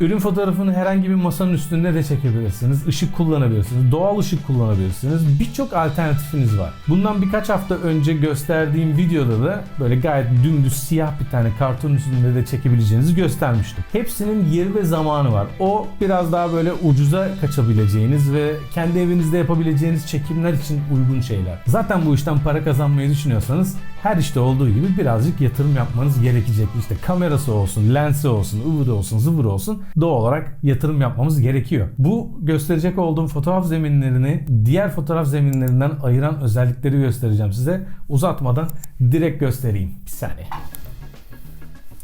Ürün fotoğrafını herhangi bir masanın üstünde de çekebilirsiniz. Işık kullanabilirsiniz. Doğal ışık kullanabilirsiniz. Birçok alternatifiniz var. Bundan birkaç hafta önce gösterdiğim videoda da böyle gayet dümdüz siyah bir tane karton üstünde de çekebileceğinizi göstermiştim. Hepsinin yeri ve zamanı var. O biraz daha böyle ucuza kaçabileceğiniz ve kendi evinizde yapabileceğiniz çekimler için uygun şeyler. Zaten bu işten para kazanmayı düşünüyorsanız her işte olduğu gibi birazcık yatırım yapmanız gerekecek. İşte kamerası olsun, lensi olsun, ıvırı olsun, zıvırı olsun doğal olarak yatırım yapmamız gerekiyor. Bu gösterecek olduğum fotoğraf zeminlerini diğer fotoğraf zeminlerinden ayıran özellikleri göstereceğim size. Uzatmadan direkt göstereyim. Bir saniye.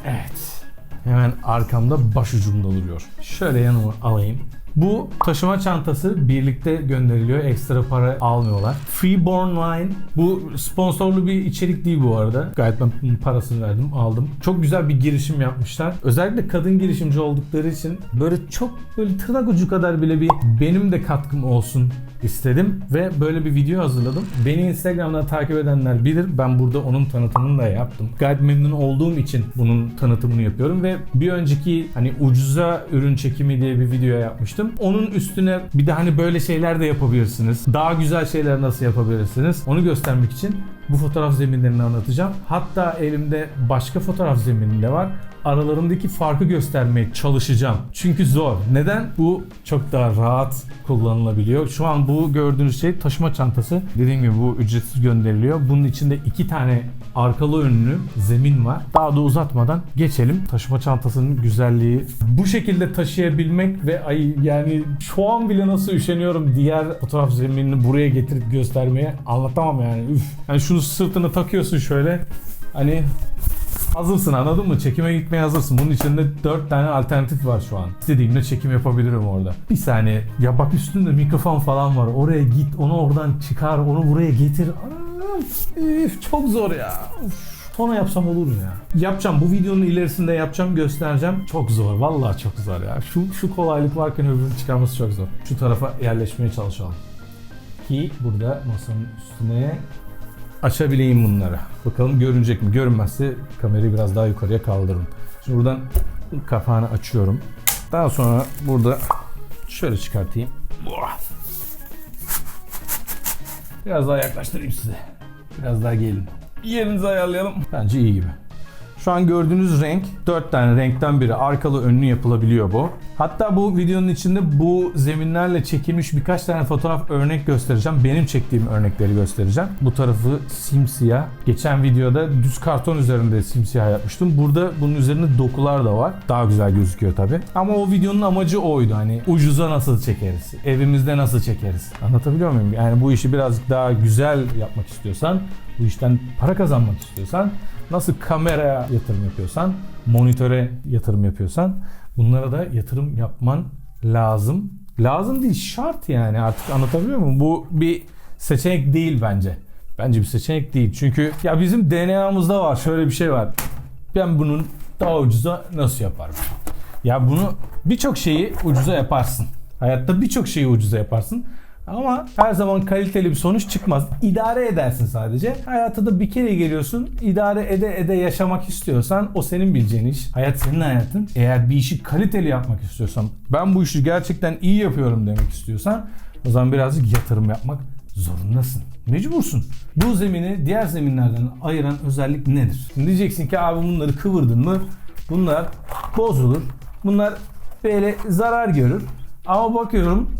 Evet. Hemen arkamda başucumda duruyor. Şöyle yanıma alayım. Bu taşıma çantası birlikte gönderiliyor. Ekstra para almıyorlar. Freeborn Line. Bu sponsorlu bir içerik değil bu arada. Gayet ben parasını verdim, aldım. Çok güzel bir girişim yapmışlar. Özellikle kadın girişimci oldukları için böyle çok böyle tırnak ucu kadar bile bir benim de katkım olsun istedim ve böyle bir video hazırladım. Beni Instagram'dan takip edenler bilir. Ben burada onun tanıtımını da yaptım. Gayet memnun olduğum için bunun tanıtımını yapıyorum ve bir önceki hani ucuza ürün çekimi diye bir video yapmıştım. Onun üstüne bir de hani böyle şeyler de yapabilirsiniz. Daha güzel şeyler nasıl yapabilirsiniz? Onu göstermek için bu fotoğraf zeminlerini anlatacağım. Hatta elimde başka fotoğraf zemini de var aralarındaki farkı göstermeye çalışacağım. Çünkü zor. Neden? Bu çok daha rahat kullanılabiliyor. Şu an bu gördüğünüz şey taşıma çantası. Dediğim gibi bu ücretsiz gönderiliyor. Bunun içinde iki tane arkalı önlü zemin var. Daha da uzatmadan geçelim. Taşıma çantasının güzelliği. Bu şekilde taşıyabilmek ve ay yani şu an bile nasıl üşeniyorum diğer fotoğraf zeminini buraya getirip göstermeye anlatamam yani. Üf. Yani şunu sırtına takıyorsun şöyle. Hani Hazırsın anladın mı? Çekime gitmeye hazırsın. Bunun içinde 4 tane alternatif var şu an. İstediğimde çekim yapabilirim orada. Bir saniye. Ya bak üstünde mikrofon falan var. Oraya git, onu oradan çıkar, onu buraya getir. Üf, çok zor ya. Uf. Sonra yapsam olur mu ya? Yapacağım. Bu videonun ilerisinde yapacağım, göstereceğim. Çok zor. Vallahi çok zor ya. Şu şu kolaylık varken öbürünü çıkarması çok zor. Şu tarafa yerleşmeye çalışalım. Ki burada masanın üstüne açabileyim bunları. Bakalım görünecek mi? Görünmezse kamerayı biraz daha yukarıya kaldırırım. Şimdi buradan kapağını açıyorum. Daha sonra burada şöyle çıkartayım. Biraz daha yaklaştırayım size. Biraz daha gelin. Yerinizi ayarlayalım. Bence iyi gibi. Şu an gördüğünüz renk 4 tane renkten biri arkalı önlü yapılabiliyor bu. Hatta bu videonun içinde bu zeminlerle çekilmiş birkaç tane fotoğraf örnek göstereceğim. Benim çektiğim örnekleri göstereceğim. Bu tarafı simsiyah. Geçen videoda düz karton üzerinde simsiyah yapmıştım. Burada bunun üzerinde dokular da var. Daha güzel gözüküyor tabi. Ama o videonun amacı oydu. Hani ucuza nasıl çekeriz? Evimizde nasıl çekeriz? Anlatabiliyor muyum? Yani bu işi birazcık daha güzel yapmak istiyorsan, bu işten para kazanmak istiyorsan Nasıl kameraya yatırım yapıyorsan, monitöre yatırım yapıyorsan bunlara da yatırım yapman lazım. Lazım değil, şart yani artık anlatabiliyor muyum? Bu bir seçenek değil bence. Bence bir seçenek değil. Çünkü ya bizim DNA'mızda var şöyle bir şey var. Ben bunun daha ucuza nasıl yaparım? Ya bunu birçok şeyi ucuza yaparsın. Hayatta birçok şeyi ucuza yaparsın. Ama her zaman kaliteli bir sonuç çıkmaz. İdare edersin sadece. Hayata da bir kere geliyorsun. İdare ede ede yaşamak istiyorsan o senin bileceğin iş. Hayat senin hayatın. Eğer bir işi kaliteli yapmak istiyorsan, ben bu işi gerçekten iyi yapıyorum demek istiyorsan o zaman birazcık yatırım yapmak zorundasın. Mecbursun. Bu zemini diğer zeminlerden ayıran özellik nedir? Şimdi diyeceksin ki abi bunları kıvırdın mı bunlar bozulur. Bunlar böyle zarar görür. Ama bakıyorum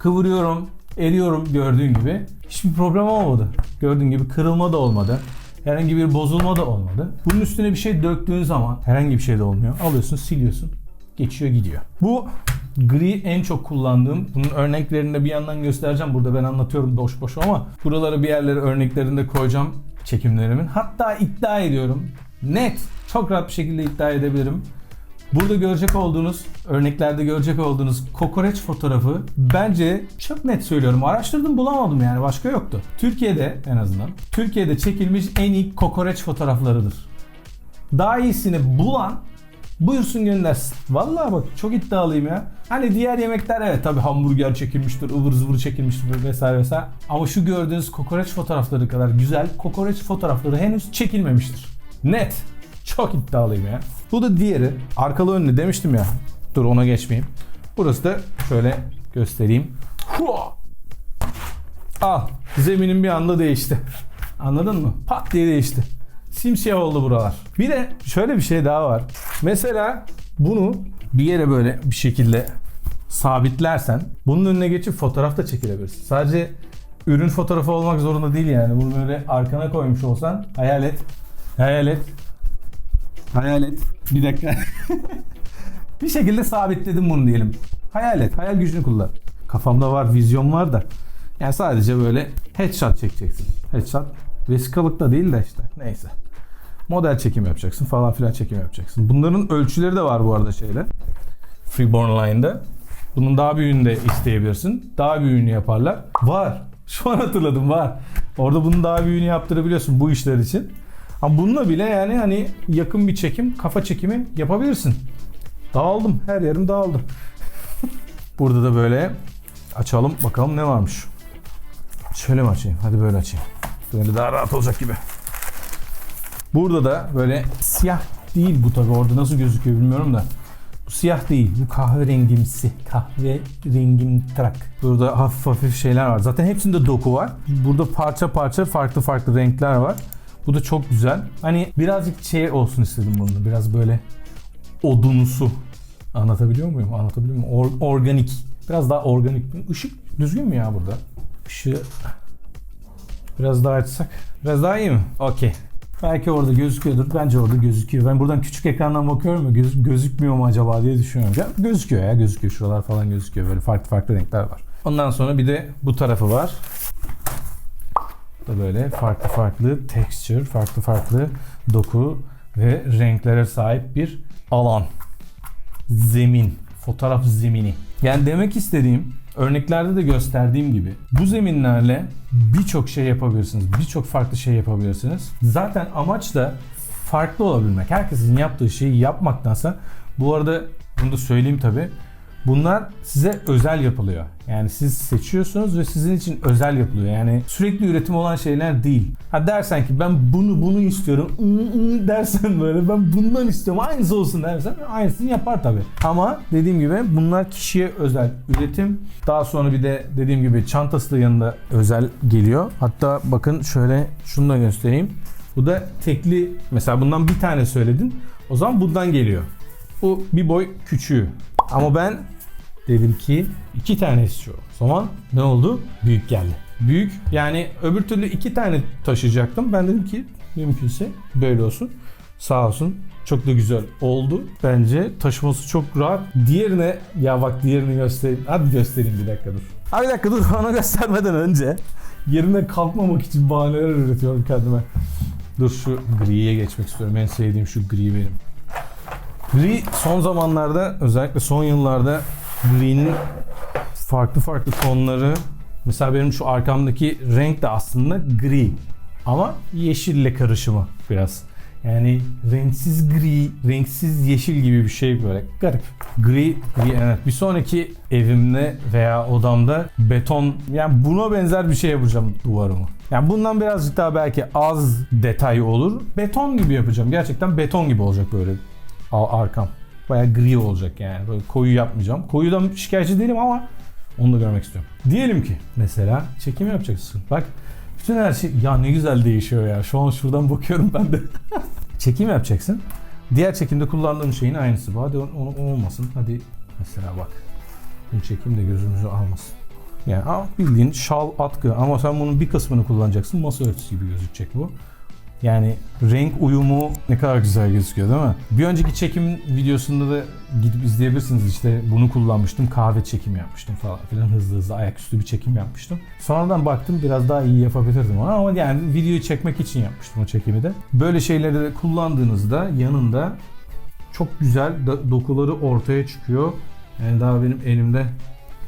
kıvırıyorum, eriyorum gördüğün gibi. Hiçbir problem olmadı. Gördüğün gibi kırılma da olmadı. Herhangi bir bozulma da olmadı. Bunun üstüne bir şey döktüğün zaman herhangi bir şey de olmuyor. Alıyorsun, siliyorsun. Geçiyor gidiyor. Bu gri en çok kullandığım. Bunun örneklerini de bir yandan göstereceğim. Burada ben anlatıyorum boş boş ama buralara bir yerlere örneklerini de koyacağım çekimlerimin. Hatta iddia ediyorum. Net, çok rahat bir şekilde iddia edebilirim. Burada görecek olduğunuz, örneklerde görecek olduğunuz kokoreç fotoğrafı bence çok net söylüyorum. Araştırdım bulamadım yani başka yoktu. Türkiye'de en azından Türkiye'de çekilmiş en iyi kokoreç fotoğraflarıdır. Daha iyisini bulan buyursun göndersin. Vallahi bak çok iddialıyım ya. Hani diğer yemekler evet tabi hamburger çekilmiştir, ıvır zıvır çekilmiştir vesaire vesaire. Ama şu gördüğünüz kokoreç fotoğrafları kadar güzel kokoreç fotoğrafları henüz çekilmemiştir. Net. Çok iddialıyım ya. Bu da diğeri. Arkalı önlü demiştim ya. Dur ona geçmeyeyim. Burası da şöyle göstereyim. Hua! Al. Zeminin bir anda değişti. Anladın mı? Pat diye değişti. Simsiyah oldu buralar. Bir de şöyle bir şey daha var. Mesela bunu bir yere böyle bir şekilde sabitlersen bunun önüne geçip fotoğraf da çekilebilirsin. Sadece ürün fotoğrafı olmak zorunda değil yani. Bunu böyle arkana koymuş olsan hayal et. Hayal et. Hayal et. Bir dakika. bir şekilde sabitledim bunu diyelim. Hayal et. Hayal gücünü kullan. Kafamda var, vizyon var da. Yani sadece böyle headshot çekeceksin. Headshot vesikalık da değil de işte. Neyse. Model çekim yapacaksın falan filan çekim yapacaksın. Bunların ölçüleri de var bu arada şeyde. Freeborn Line'da. Bunun daha büyüğünü de isteyebilirsin. Daha büyüğünü yaparlar. Var. Şu an hatırladım var. Orada bunun daha büyüğünü yaptırabiliyorsun bu işler için. Ama bununla bile yani hani yakın bir çekim, kafa çekimi yapabilirsin. Dağıldım. Her yerim dağıldı. Burada da böyle açalım bakalım ne varmış. Şöyle mi açayım? Hadi böyle açayım. Böyle daha rahat olacak gibi. Burada da böyle siyah değil bu tabi orada nasıl gözüküyor bilmiyorum da. Bu siyah değil. Bu kahverengimsi. Kahve rengimtırak. Burada hafif hafif şeyler var. Zaten hepsinde doku var. Burada parça parça farklı farklı renkler var. Bu da çok güzel. Hani birazcık şey olsun istedim bunu. Biraz böyle odunsu. Anlatabiliyor muyum? Anlatabiliyor muyum? Or- organik. Biraz daha organik. Işık düzgün mü ya burada? Işığı biraz daha açsak. Biraz daha iyi mi? Okey. Belki orada gözüküyordur. Bence orada gözüküyor. Ben buradan küçük ekrandan bakıyorum ya göz- gözükmüyor mu acaba diye düşünüyorum. Ya, gözüküyor ya gözüküyor. Şuralar falan gözüküyor. Böyle farklı farklı renkler var. Ondan sonra bir de bu tarafı var. Da böyle farklı farklı texture, farklı farklı doku ve renklere sahip bir alan. Zemin. Fotoğraf zemini. Yani demek istediğim örneklerde de gösterdiğim gibi bu zeminlerle birçok şey yapabilirsiniz. Birçok farklı şey yapabilirsiniz. Zaten amaç da farklı olabilmek. Herkesin yaptığı şeyi yapmaktansa bu arada bunu da söyleyeyim tabi. Bunlar size özel yapılıyor. Yani siz seçiyorsunuz ve sizin için özel yapılıyor. Yani sürekli üretim olan şeyler değil. Ha dersen ki ben bunu bunu istiyorum dersen böyle ben bundan istiyorum aynısı olsun dersen aynısını yapar tabi. Ama dediğim gibi bunlar kişiye özel üretim. Daha sonra bir de dediğim gibi çantası da yanında özel geliyor. Hatta bakın şöyle şunu da göstereyim. Bu da tekli mesela bundan bir tane söyledin. O zaman bundan geliyor. Bu bir boy küçüğü. Ama ben dedim ki iki tane istiyorum. O zaman ne oldu? Büyük geldi. Büyük yani öbür türlü iki tane taşıyacaktım. Ben dedim ki mümkünse böyle olsun. Sağ olsun. Çok da güzel oldu. Bence taşıması çok rahat. Diğerine ya bak diğerini göstereyim. Hadi göstereyim bir dakika dur. Ha bir dakika dur onu göstermeden önce yerine kalkmamak için bahaneler üretiyorum kendime. Dur şu griye geçmek istiyorum. En sevdiğim şu gri benim. Gri son zamanlarda özellikle son yıllarda gri'nin farklı farklı tonları mesela benim şu arkamdaki renk de aslında gri ama yeşille karışımı biraz. Yani renksiz gri, renksiz yeşil gibi bir şey böyle garip. Gri, gri evet. Bir sonraki evimde veya odamda beton yani buna benzer bir şey yapacağım duvarımı. Yani bundan birazcık daha belki az detay olur. Beton gibi yapacağım. Gerçekten beton gibi olacak böyle arkam. Bayağı gri olacak yani. Böyle koyu yapmayacağım. Koyudan şikayetçi değilim ama onu da görmek istiyorum. Diyelim ki mesela çekim yapacaksın. Bak bütün her şey ya ne güzel değişiyor ya. Şu an şuradan bakıyorum ben de. çekim yapacaksın. Diğer çekimde kullandığın şeyin aynısı. Hadi o, o- olmasın. Hadi mesela bak. Bu çekim de gözümüzü almasın. Yani bildiğin şal atkı ama sen bunun bir kısmını kullanacaksın. Masa örtüsü gibi gözükecek bu. Yani renk uyumu ne kadar güzel gözüküyor değil mi? Bir önceki çekim videosunda da gidip izleyebilirsiniz işte bunu kullanmıştım kahve çekimi yapmıştım falan filan hızlı hızlı ayaküstü bir çekim yapmıştım. Sonradan baktım biraz daha iyi yapabilirdim onu ama yani videoyu çekmek için yapmıştım o çekimi de. Böyle şeyleri de kullandığınızda yanında çok güzel dokuları ortaya çıkıyor. Yani daha benim elimde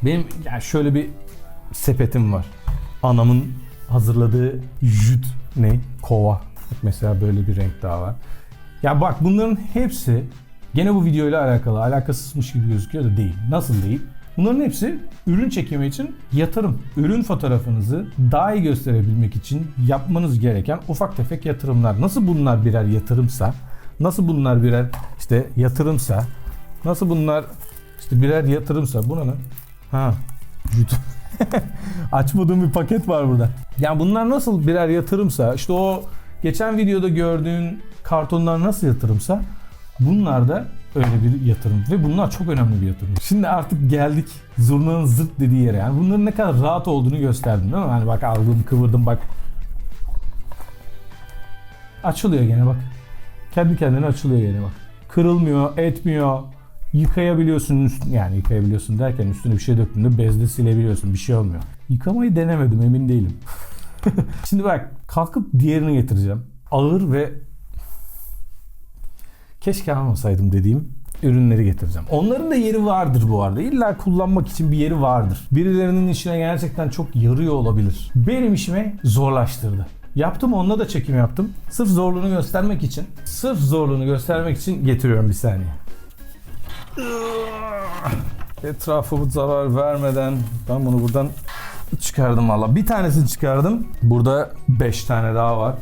benim yani şöyle bir sepetim var. Anamın hazırladığı jüt ne? Kova. Mesela böyle bir renk daha var. Ya bak bunların hepsi gene bu videoyla alakalı. Alakasızmış gibi gözüküyor da değil. Nasıl değil? Bunların hepsi ürün çekimi için yatırım. Ürün fotoğrafınızı daha iyi gösterebilmek için yapmanız gereken ufak tefek yatırımlar. Nasıl bunlar birer yatırımsa, nasıl bunlar birer işte yatırımsa, nasıl bunlar İşte birer yatırımsa bu ne? Ha. YouTube. Açmadığım bir paket var burada. Yani bunlar nasıl birer yatırımsa işte o geçen videoda gördüğün kartonlar nasıl yatırımsa bunlar da öyle bir yatırım ve bunlar çok önemli bir yatırım. Şimdi artık geldik zurnanın zırt dediği yere. Yani bunların ne kadar rahat olduğunu gösterdim değil mi? Hani bak aldım kıvırdım bak. Açılıyor gene bak. Kendi kendine açılıyor gene bak. Kırılmıyor, etmiyor. Yıkayabiliyorsun üst- yani yıkayabiliyorsun derken üstüne bir şey döktüğünde bezle silebiliyorsun. Bir şey olmuyor. Yıkamayı denemedim emin değilim. Şimdi bak kalkıp diğerini getireceğim. Ağır ve keşke almasaydım dediğim ürünleri getireceğim. Onların da yeri vardır bu arada. İlla kullanmak için bir yeri vardır. Birilerinin işine gerçekten çok yarıyor olabilir. Benim işime zorlaştırdı. Yaptım onunla da çekim yaptım. Sırf zorluğunu göstermek için, sırf zorluğunu göstermek için getiriyorum bir saniye. Etrafımı zarar vermeden ben bunu buradan çıkardım valla. Bir tanesini çıkardım. Burada 5 tane daha var.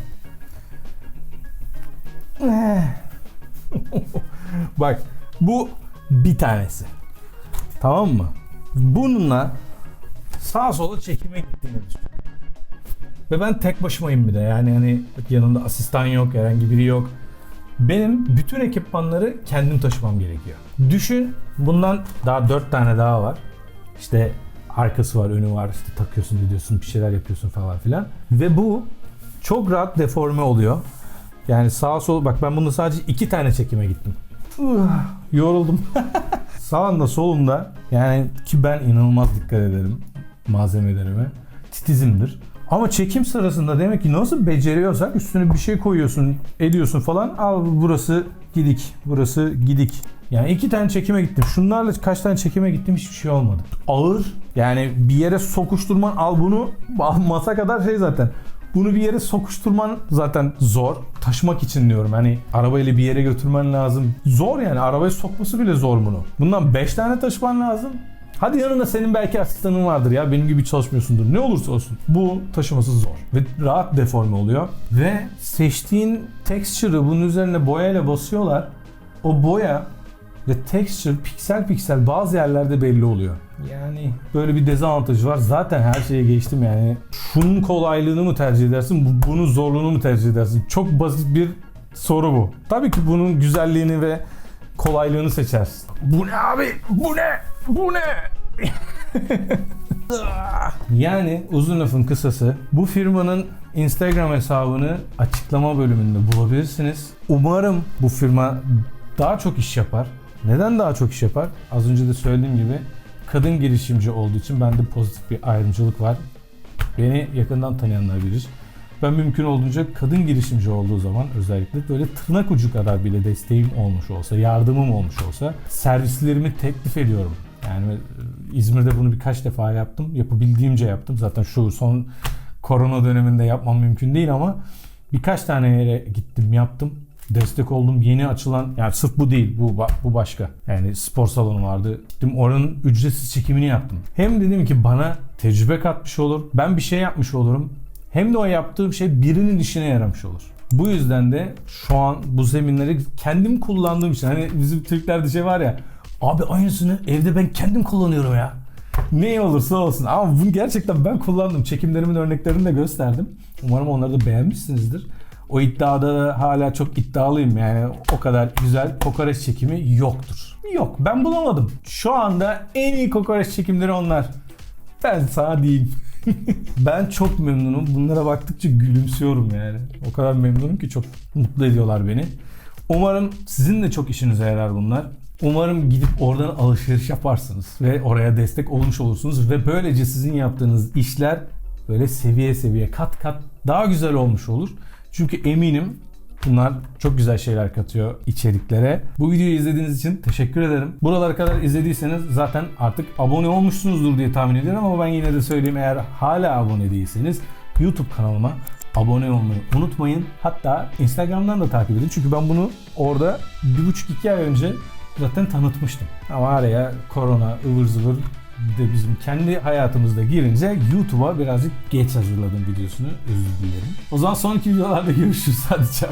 Eh. Bak bu bir tanesi. Tamam mı? Bununla sağa sola çekime gittiğini düşün. Ve ben tek başımayım bir de. Yani hani yanında asistan yok, herhangi biri yok. Benim bütün ekipmanları kendim taşımam gerekiyor. Düşün bundan daha 4 tane daha var. İşte arkası var, önü var. İşte takıyorsun, gidiyorsun, bir şeyler yapıyorsun falan filan. Ve bu çok rahat deforme oluyor. Yani sağa sol bak ben bunu sadece iki tane çekime gittim. Uh, yoruldum. Sağında solunda yani ki ben inanılmaz dikkat ederim malzemelerime. Titizimdir. Ama çekim sırasında demek ki nasıl beceriyorsak üstüne bir şey koyuyorsun, ediyorsun falan. Al burası gidik, burası gidik. Yani iki tane çekime gittim. Şunlarla kaç tane çekime gittim hiçbir şey olmadı. Ağır. Yani bir yere sokuşturman al bunu masa kadar şey zaten. Bunu bir yere sokuşturman zaten zor. Taşımak için diyorum. Hani arabayla bir yere götürmen lazım. Zor yani. Arabaya sokması bile zor bunu. Bundan 5 tane taşıman lazım. Hadi yanında senin belki asistanın vardır ya. Benim gibi çalışmıyorsundur. Ne olursa olsun. Bu taşıması zor. Ve rahat deforme oluyor. Ve seçtiğin texture'ı bunun üzerine boyayla basıyorlar. O boya ve texture piksel piksel bazı yerlerde belli oluyor. Yani böyle bir dezavantajı var. Zaten her şeye geçtim yani. Şunun kolaylığını mı tercih edersin, bu- bunun zorluğunu mu tercih edersin? Çok basit bir soru bu. Tabii ki bunun güzelliğini ve kolaylığını seçersin. Bu ne abi? Bu ne? Bu ne? Yani uzun lafın kısası bu firmanın Instagram hesabını açıklama bölümünde bulabilirsiniz. Umarım bu firma daha çok iş yapar. Neden daha çok iş yapar? Az önce de söylediğim gibi kadın girişimci olduğu için bende pozitif bir ayrımcılık var. Beni yakından tanıyanlar bilir. Ben mümkün olduğunca kadın girişimci olduğu zaman özellikle böyle tırnak ucu kadar bile desteğim olmuş olsa, yardımım olmuş olsa servislerimi teklif ediyorum. Yani e, İzmir'de bunu birkaç defa yaptım. Yapabildiğimce yaptım. Zaten şu son korona döneminde yapmam mümkün değil ama birkaç tane yere gittim, yaptım. Destek oldum. Yeni açılan, yani sırf bu değil, bu bu başka. Yani spor salonu vardı. Gittim oranın ücretsiz çekimini yaptım. Hem dedim ki bana tecrübe katmış olur. Ben bir şey yapmış olurum. Hem de o yaptığım şey birinin işine yaramış olur. Bu yüzden de şu an bu zeminleri kendim kullandığım için hani bizim Türklerde şey var ya abi aynısını evde ben kendim kullanıyorum ya. Ne olursa olsun ama bunu gerçekten ben kullandım. Çekimlerimin örneklerini de gösterdim. Umarım onları da beğenmişsinizdir. O iddiada da hala çok iddialıyım yani o kadar güzel kokoreç çekimi yoktur. Yok ben bulamadım. Şu anda en iyi kokoreç çekimleri onlar. Ben sana diyeyim. ben çok memnunum. Bunlara baktıkça gülümsüyorum yani. O kadar memnunum ki çok mutlu ediyorlar beni. Umarım sizin de çok işinize yarar bunlar. Umarım gidip oradan alışveriş yaparsınız ve oraya destek olmuş olursunuz ve böylece sizin yaptığınız işler böyle seviye seviye kat kat daha güzel olmuş olur. Çünkü eminim Bunlar çok güzel şeyler katıyor içeriklere. Bu videoyu izlediğiniz için teşekkür ederim. Buralara kadar izlediyseniz zaten artık abone olmuşsunuzdur diye tahmin ediyorum ama ben yine de söyleyeyim eğer hala abone değilseniz YouTube kanalıma abone olmayı unutmayın. Hatta Instagram'dan da takip edin. Çünkü ben bunu orada bir buçuk iki ay önce zaten tanıtmıştım. Ama araya korona, ıvır zıvır de bizim kendi hayatımızda girince YouTube'a birazcık geç hazırladım videosunu. Özür dilerim. O zaman sonraki videolarda görüşürüz. Hadi çao.